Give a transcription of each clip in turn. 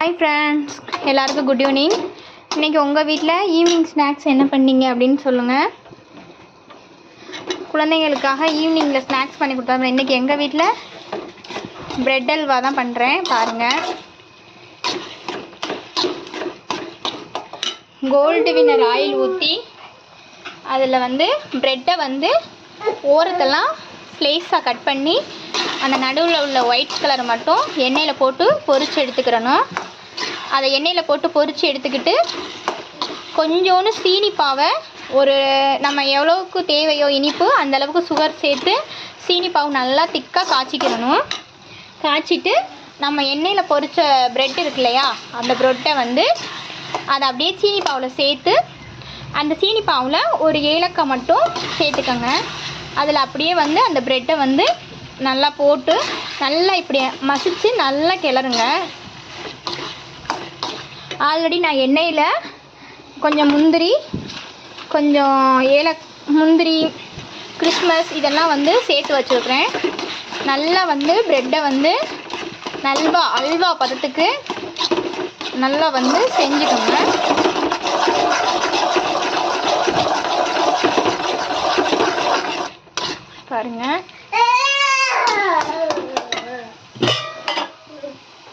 Hi friends எல்லாருக்கும் good evening இன்றைக்கி உங்கள் வீட்டில் ஈவினிங் ஸ்நாக்ஸ் என்ன பண்ணீங்க அப்படின்னு சொல்லுங்கள் குழந்தைங்களுக்காக ஈவினிங்கில் ஸ்நாக்ஸ் பண்ணி கொடுத்தா இன்றைக்கி எங்கள் வீட்டில் ப்ரெட் அல்வா தான் பண்ணுறேன் பாருங்கள் கோல்டு வினர் ஆயில் ஊற்றி அதில் வந்து ப்ரெட்டை வந்து ஓரத்தெல்லாம் ஸ்லைஸாக கட் பண்ணி அந்த நடுவில் உள்ள ஒயிட் கலர் மட்டும் எண்ணெயில் போட்டு பொரிச்சு எடுத்துக்கிறணும். அதை எண்ணெயில் போட்டு பொறித்து எடுத்துக்கிட்டு கொஞ்சோண்டு சீனி பாவை ஒரு நம்ம எவ்வளோவுக்கு தேவையோ இனிப்பு அந்த அளவுக்கு சுகர் சேர்த்து சீனி பாவு நல்லா திக்காக காய்ச்சிக்கிறணும் காய்ச்சிட்டு நம்ம எண்ணெயில் பொறிச்ச ப்ரெட் இருக்கு இல்லையா அந்த ப்ரெட்டை வந்து அதை அப்படியே சீனி பாவில் சேர்த்து அந்த சீனி பாவில் ஒரு ஏலக்காய் மட்டும் சேர்த்துக்கோங்க. அதில் அப்படியே வந்து அந்த ப்ரெட்டை வந்து நல்லா போட்டு நல்லா இப்படி மசித்து நல்லா கிளறுங்க. ஆல்ரெடி நான் எண்ணெயில் கொஞ்சம் முந்திரி கொஞ்சம் ஏல முந்திரி கிறிஸ்மஸ் இதெல்லாம் வந்து சேர்த்து வச்சுருக்குறேன். நல்லா வந்து ப்ரெட்டை வந்து நல்வா அல்வா பதத்துக்கு நல்லா வந்து செஞ்சுக்கோங்க. பாருங்க.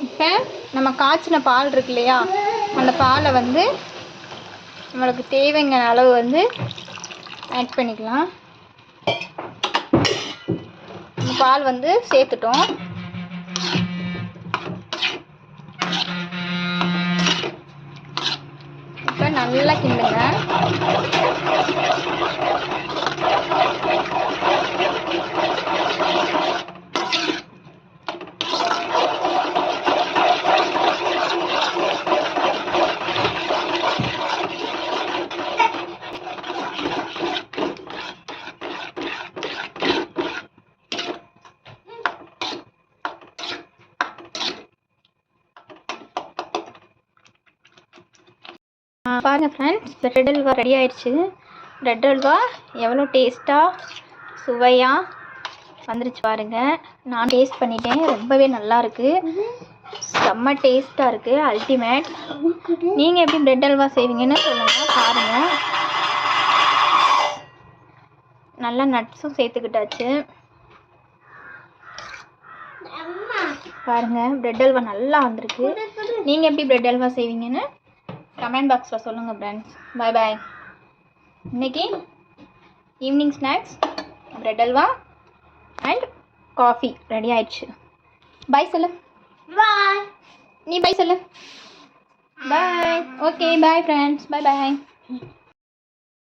இப்போ நம்ம காய்ச்சின பால் இருக்கு இல்லையா? அந்த பாலை வந்து நம்மளுக்கு தேவைங்கிற அளவு வந்து ஆட் பண்ணிக்கலாம். பால் வந்து சேர்த்துட்டோம். இப்போ நல்லா கிண்டுங்க. ஆ, ஃப்ரெண்ட்ஸ் ப்ரெட் அல்வா ரெடி ஆயிடுச்சு. ப்ரெட் அல்வா எவ்வளோ டேஸ்ட்டாக சுவையாக வந்துருச்சு பாருங்க. நான் டேஸ்ட் பண்ணிட்டேன். ரொம்பவே நல்லாருக்கு செம்ம டேஸ்ட்டாக இருக்குது அல்டிமேட் நீங்கள் எப்படி ப்ரெட் அல்வா செய்வீங்கன்னு சொல்லுங்கள் பாருங்கள் நல்லா நட்ஸும் சேர்த்துக்கிட்டாச்சு. பாருங்கள் ப்ரெட் அல்வா நல்லா வந்திருக்கு. நீங்கள் எப்படி ப்ரெட் அல்வா செய்வீங்கன்னு கமெண்ட் பாக்ஸில் சொல்லுங்கள் ஃப்ரெண்ட்ஸ் பை பாய் இன்னைக்கு evening snacks bread halwa and coffee ready ஆயிடுச்சு. பாய் சொல்லு Bye. நீ பாய் சொல்லு bye okay bye friends bye bye